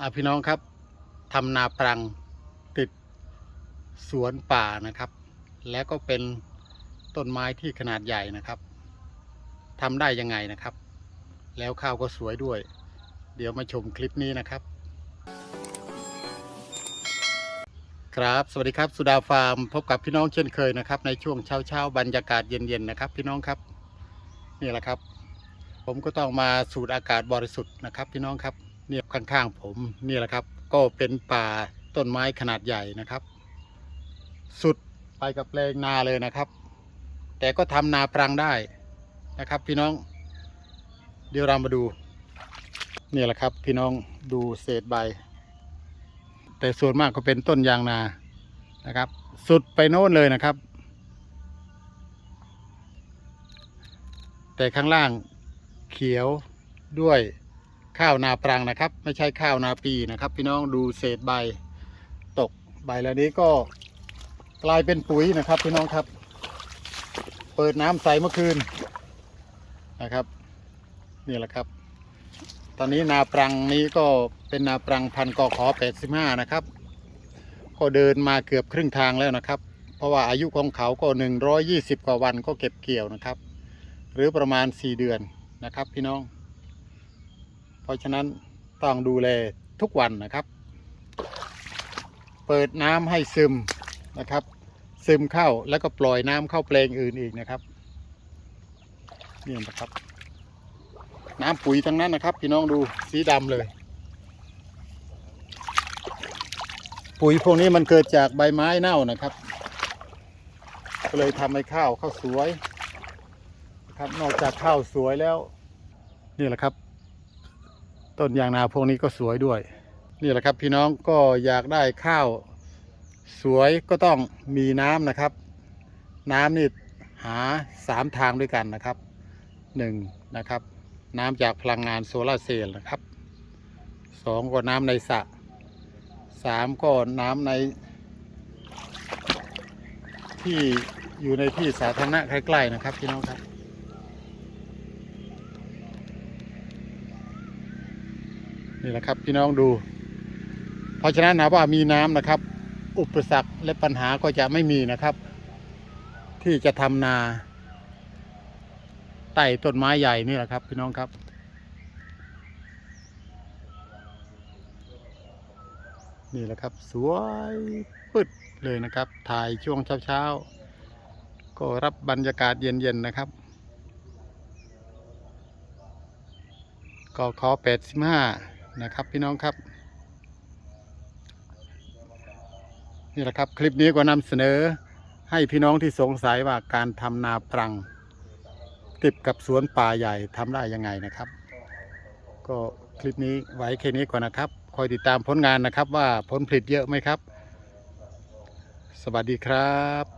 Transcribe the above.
อ่าพี่น้องครับทำนาปรังติดสวนป่านะครับ แล้วก็เป็นต้นไม้ที่ขนาดใหญ่นะครับทำได้ยังไงนะครับ แล้วข้าวก็สวยด้วย เดี๋ยวมาชมคลิปนี้นะครับ ครับสวัสดีครับสุดาฟาร์มพบกับพี่น้องเช่นเคยนะครับ ในช่วงเช้าเช้าบรรยากาศเย็นๆนะครับ พี่น้องครับนี่แหละครับ ผมก็ต้องมาสูดอากาศบริสุทธิ์นะครับ พี่น้องครับ เนี่ยข้างๆผมนี่แหละครับ ก็เป็นป่าต้นไม้ขนาดใหญ่นะครับ สุดไปกับแปลงนาเลยนะครับ แต่ก็ทำนาปรังได้นะครับ พี่น้อง เดี๋ยวเรามาดูนี่แหละครับ พี่น้องดูเศษใบ แต่ส่วนมากก็เป็นต้นยางนานะครับ สุดไปโน่นเลยนะครับ แต่ข้างล่างเขียวด้วย ข้าวนาปรังนะครับ ไม่ใช่ข้าวนาปีนะครับ พี่น้องดูเศษใบตกใบแล้วนี้ก็กลายเป็นปุ๋ยนะครับพี่น้องครับ เปิดน้ำใสเมื่อคืนนะครับนี่แหละครับ ตอนนี้นาปรังนี้ก็เป็นนาปรังพันกอขอ85 นะครับ ก็เดินมาเกือบครึ่งทางแล้วนะครับ เพราะว่าอายุของเขาก็ 120 กว่าวันก็เก็บเกี่ยวนะครับ หรือประมาณ 4 เดือนนะครับพี่น้อง เพราะฉะนั้นต้องดูแลทุกวันนะครับ เปิดน้ำให้ซึมนะครับ ซึมเข้าแล้วก็ปล่อยน้ำเข้าแปลงอื่นอีกนะครับนี่นะครับ น้ำปุ๋ยทั้งนั้นนะครับ พี่น้องดูสีดำเลย ปุ๋ยพวกนี้มันเกิดจากใบไม้เน่านะครับก็เลยทำให้ข้าวข้าวสวยนะครับนอกจากข้าวสวยแล้ว นี่แหละครับ ต้นยางนาพวกนี้ก็สวยด้วย นี่แหละครับพี่น้องก็อยากได้ข้าวสวยก็ต้องมีน้ำนะครับ น้ำนี่หาสามทางด้วยกันนะครับหนึ่งนะครับ น้ำจากพลังงานโซลาร์เซลล์นะครับสองก็น้ำในสระสามก็น้ำใน ที่อยู่ในที่สาธารณะใกล้ๆนะครับพี่น้องครับ นี่แหละครับ พี่น้องดู เพราะฉะนั้นนะว่ามีน้ำนะครับ อุปสรรคและปัญหาก็จะไม่มีนะครับ ที่จะทำนาใต้ต้นไม้ใหญ่นี่แหละครับ พี่น้องครับนี่แหละครับ สวยปึ๊ดเลยนะครับ ถ่ายช่วงเช้าๆ ก็รับบรรยากาศเย็นๆนะครับ ก็ขอ85 นะครับพี่น้องครับ นี่แหละครับคลิปนี้ก็นำเสนอให้พี่น้องที่สงสัยว่าการทำนาปรัง ติดกับสวนป่าใหญ่ทำได้ยังไงนะครับ ก็คลิปนี้ไว้แค่นี้ก่อนนะครับ คอยติดตามผลงานนะครับว่าผลผลิตเยอะไหมครับ สวัสดีครับ